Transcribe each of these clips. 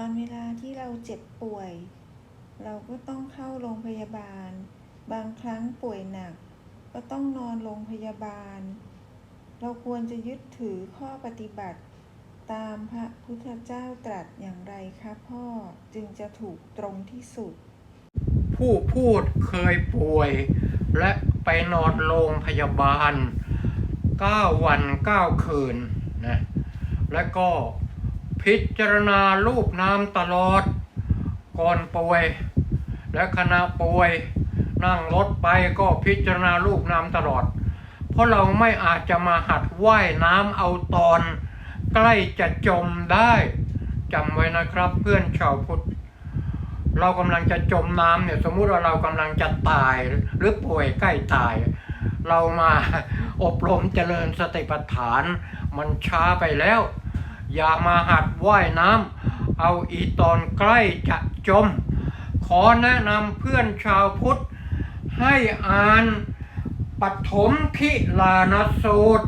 ตอนเวลาที่เราเจ็บป่วย เราก็ต้องเข้าโรงพยาบาล บางครั้งป่วยหนัก ก็ต้องนอนโรงพยาบาล เราควรจะยึดถือข้อปฏิบัติตามพระพุทธเจ้าตรัสอย่างไรคะพ่อจึงจะถูกตรงที่สุด ผู้พูดเคยป่วย และไปนอนโรงพยาบาล 9 วัน 9 คืนนะและก็ พิจารณารูปน้ำตลอด ก่อนป่วย และขณะป่วย นั่งรถไปก็พิจารณารูปน้ำตลอด เพราะเราไม่อาจจะมาหัดว่ายน้ำเอาตอน ใกล้จะจมได้จำไว้นะครับเพื่อนชาวพุทธเรากำลังจะจมน้ำเนี่ยสมมุติว่าเรากำลังจะตายหรือป่วยใกล้ตาย เรามาอบรมเจริญสติปัฏฐาน มันช้าไปแล้ว อย่ามาหัดว่ายน้ำเอาอีตอนใกล้จะจม ขอแนะนำเพื่อนชาวพุทธ ให้อ่านปฐมคิลานสูตร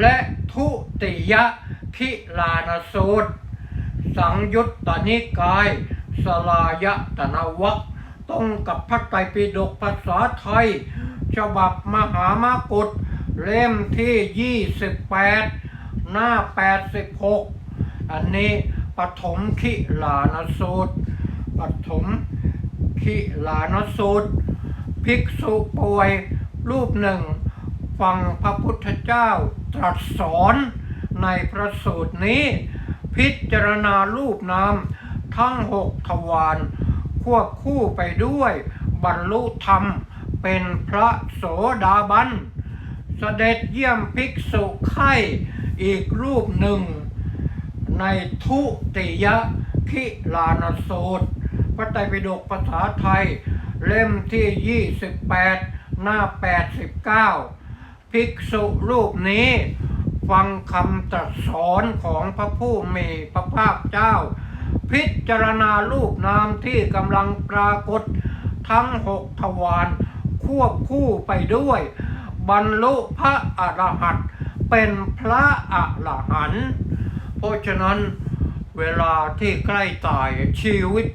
และทุติยคิลานสูตร สังยุตตนิกายสลายตนวัคตรงกับพระไตรปิฎกภาษาไทย ฉบับมหามกุฏเล่มที่ 28 หน้า 86 อันนี้ปฐมขิลานสูตรปฐมขิลานสูตร ภิกษุป่วยรูปหนึ่ง ฟังพระพุทธเจ้าตรัสสอนในพระสูตรนี้ พิจารณารูปนามทั้งหกทวารควบคู่ไปด้วยบรรลุธรรมเป็นพระโสดาบัน เสด็จเยี่ยมภิกษุไข่ อีกรูปหนึ่ง ในทุติยคิลานสูตร พระไตรปิฎกภาษาไทย เล่มที่ 28 หน้า 89 ภิกษุรูปนี้ ฟังคำตรัสสอนของพระผู้มีพระภาคเจ้า พิจารณารูปนามที่กำลังปรากฏทั้งหกทวารควบคู่ไปด้วย บรรลุพระอรหันต์ เป็นพระอรหันต์เพราะฉะนั้นเวลาที่ใกล้ตายชีวิต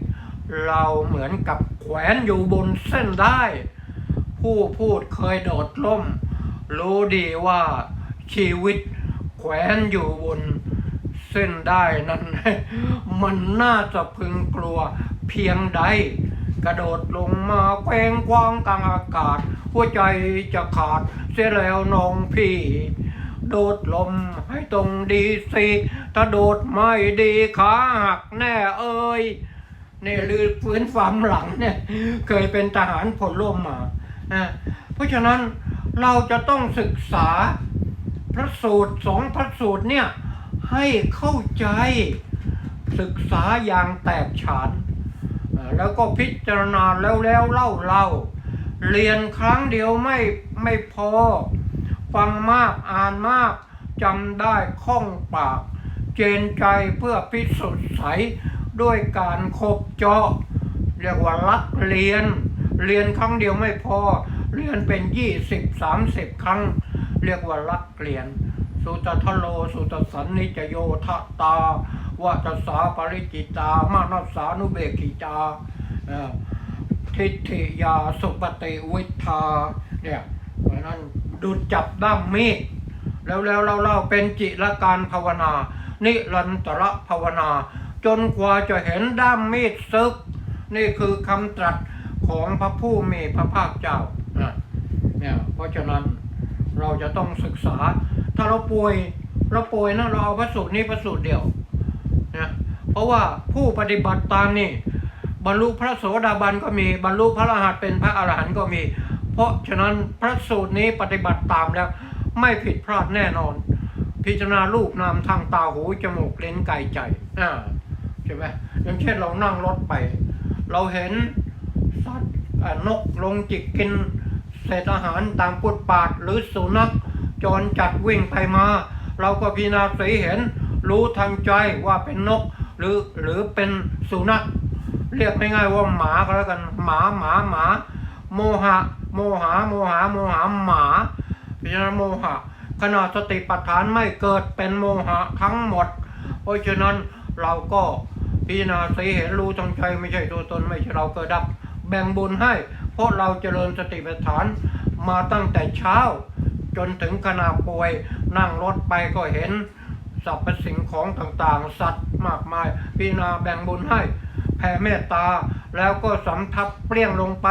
เราเหมือนกับแขวนอยู่บนเส้นได้ ผู้พูดเคยโดดล่ม รู้ดีว่าชีวิตแขวนอยู่บนเส้นได้นั้น มันน่าจะพึงกลัวเพียงใด กระโดดลงมาแกว้งควางกลางอากาศ หัวใจจะขาดเสียแล้วน้องพี่ โดดลมให้ตรงดีสิถ้าโดดไม่ดีขาหักแน่เอ้ยเนี่ยลือฟื้นความหลังเนี่ย เคยเป็นทหารผลร่มมาอะเพราะฉะนั้นเราจะต้องศึกษาพระสูตรสองพระสูตรเนี่ย ให้เข้าใจศึกษาอย่างแตกฉาน แล้วก็พิจารณาแล้วแล้วเล่าเล่าเรียนครั้งเดียวไม่ไม่พอ ฟังมากอ่านมากจำได้คล่องปาก เจนใจเพื่อพิสูจน์ใสด้วยการคบเจาะเรียกว่ารักเรียน เรียนครั้งเดียวไม่พอ เรียนเป็นยี่สิบสามสิบครั้ง เรียกว่ารักเรียน สุตทโลสุตสันนิจโยทะตาวัตสาปริจิตามานัสสานุเบกิจาทิฏฐิยาสุปฏิวิทาเนี่ยเพราะฉะนั้น ดูจับด้ามมีดแล้วแล้วเราเล่าเป็นจิรการภาวนา นิรันตระภาวนา จนกว่าจะเห็นด้ามมีดซึก นี่คือคำตรัสของพระผู้มีพระภาคเจ้าเนี่ยเพราะฉะนั้นเราจะต้องศึกษา ถ้าเราป่วยเราป่วยนะเราเอาพระสูตรนี้พระสูตรเดียวนะเพราะว่าผู้ปฏิบัติตามนี่บรรลุพระโสดาบันก็มีบรรลุพระอรหันต์เป็นพระอรหันต์ก็มี เพราะฉะนั้นพระสูตรนี้ปฏิบัติตามแล้ว ไม่ผิดพลาดแน่นอน พิจารณารูปนามทางตาหูจมูกเลนกายใจอ่าใช่ไหมอย่างเช่นเรานั่งรถไป เราเห็นสัตว์นกลงจิกกินเศษอาหารตามปุดปาดหรือสุนัขจรจัดวิ่งไปมา เราก็พิจารณาสีเห็น รู้ทางใจว่าเป็นนกหรือหรือเป็นสุนัขเรียกง่ายๆว่าหมาก็แล้วกันหมาหมาหมา โมหะ โมหาโมหาโมหาหมาพิจารณาโมหะขณะสติปัฏฐานไม่เกิดเป็นโมหะทั้งหมด เพราะฉะนั้นเราก็พิจารณาสีเห็นรู้ทงใจไม่ใช่ตัวตนไม่ใช่เราเกิดดับ แบ่งบุญให้ เพราะเราเจริญสติปัฏฐานมาตั้งแต่เช้า จนถึงขณะป่วย นั่งรถไปก็เห็นสรรพสิ่งของต่างๆ สัตว์มากมายพิจารณาแบ่งบุญให้ แผ่เมตตา แล้วก็สำทับเปรี้ยงลงไป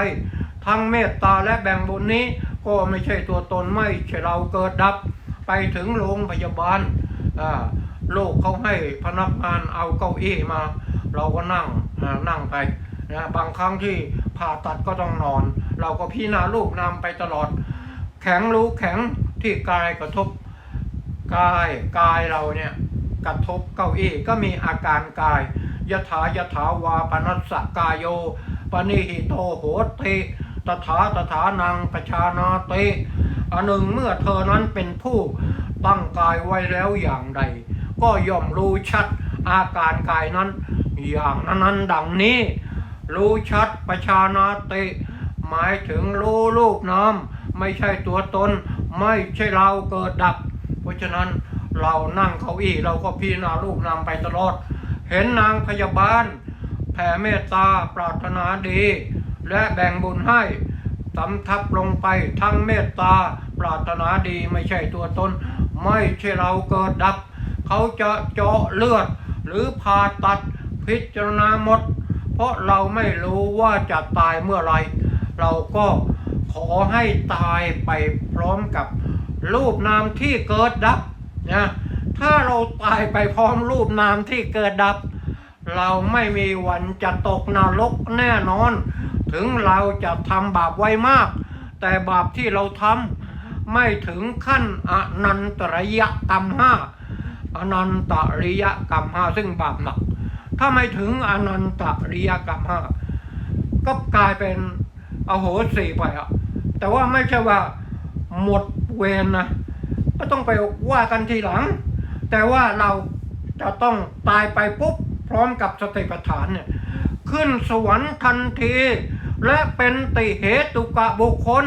ทั้งเมตตาและแบ่งบุญนี้ ก็ไม่ใช่ตัวตนไม่ใช่เราเกิดดับ ไปถึงโรงพยาบาลอ่าลูกเขาให้พนักงานเอาเก้าอี้มา เราก็นั่งนั่งไปนะบางครั้งที่ผ่าตัดก็ต้องนอน เราก็พิจารณาลูกนำไปตลอด แข็งรู้แข็งที่กายกระทบกายกายเราเนี่ยกระทบเก้าอี้ก็มีอาการกาย ยถายถาวาปนัสสกายโยปนิหิโตโหติตถาตถานังปชานาติอันหนึ่งเมื่อเธอนั้นเป็นผู้ตั้งกายไว้แล้วอย่างใด ก็ย่อมรู้ชัดอาการกายนั้น อย่างนั้นๆดังนี้ รู้ชัดประชานาติ หมายถึงรู้รูปนามไม่ใช่ตัวตน ไม่ใช่เราเกิดดับ เพราะฉะนั้นเรานั่งเก้าอี้เราก็พิจารณารูปนามไปตลอด เห็นนางพยาบาล แผ่เมตตาปรารถนาดี และแบ่งบุญให้สำทับลงไปทั้งเมตตาปรารถนาดีไม่ใช่ตัวตน ไม่ใช่เราเกิดดับ เขาจะเจาะเลือด หรือผ่าตัดพิจารณาหมด เพราะเราไม่รู้ว่าจะตายเมื่อไร เราก็ขอให้ตายไปพร้อมกับรูปนามที่เกิดดับนะ ถ้าเราตายไปพร้อมรูปนามที่เกิดดับ เราไม่มีวันจะตกนรกแน่นอน ถึงเราจะทำบาปไว้มาก แต่บาปที่เราทำไม่ถึงขั้นอนันตริยกรรมห้าอนันตริยกรรมห้าซึ่งบาปหนัก ถ้าไม่ถึงอนันตริยกรรมห้าก็กลายเป็นอโหสิไปอะแต่ว่าไม่ใช่ว่าหมดเวรนะก็ต้องไปว่ากันทีหลัง แต่ว่าเราจะต้องตายไปปุ๊บพร้อมกับสติปัฏฐานเนี่ยขึ้นสวรรค์ทันที และเป็นติเหตุกะบุคคล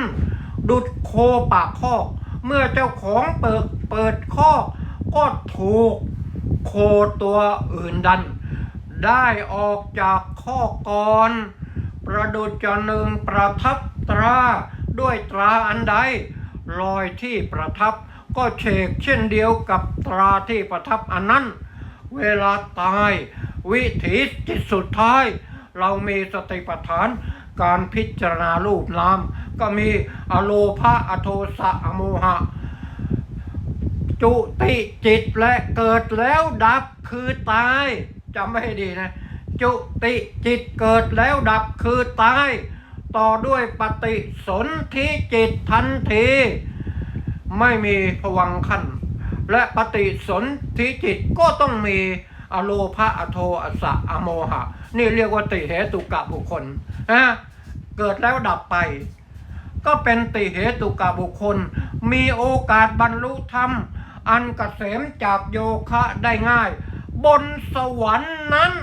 ดุดโคปากคอกเมื่อเจ้าของเปิดเปิดคอกก็ถูกโคตัวอื่นดัน ได้ออกจากคอก่อน ประดุจจะหนึ่งประทับตราด้วยตราอันใดรอยที่ประทับ ก็เฉกเช่นเดียวกับตราที่ประทับอันนั้น เวลาตาย วิถีจิตสุดท้าย เรามีสติปัฏฐาน การพิจารณารูปนาม ก็มีอโลภะอโทสะอโมหะ จุติจิตและเกิดแล้วดับคือตายจำไม่ให้ดีนะ จุติจิตเกิดแล้วดับคือตาย ต่อด้วยปฏิสนธิจิตทันที ไม่มีผวังค์ขั้นและปฏิสนธิจิตก็ต้องมีอโลภะอโทอสะอโมหะ นี่เรียกว่าติเหตุกะบุคคลนะเกิดแล้วดับไป ก็เป็นติเหตุกะบุคคล มีโอกาสบรรลุธรรม อันกเกษมจากโยคะได้ง่าย บนสวรรค์นั้น